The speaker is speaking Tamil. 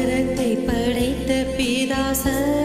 உலகத்தை படைத்த பிதாசர்.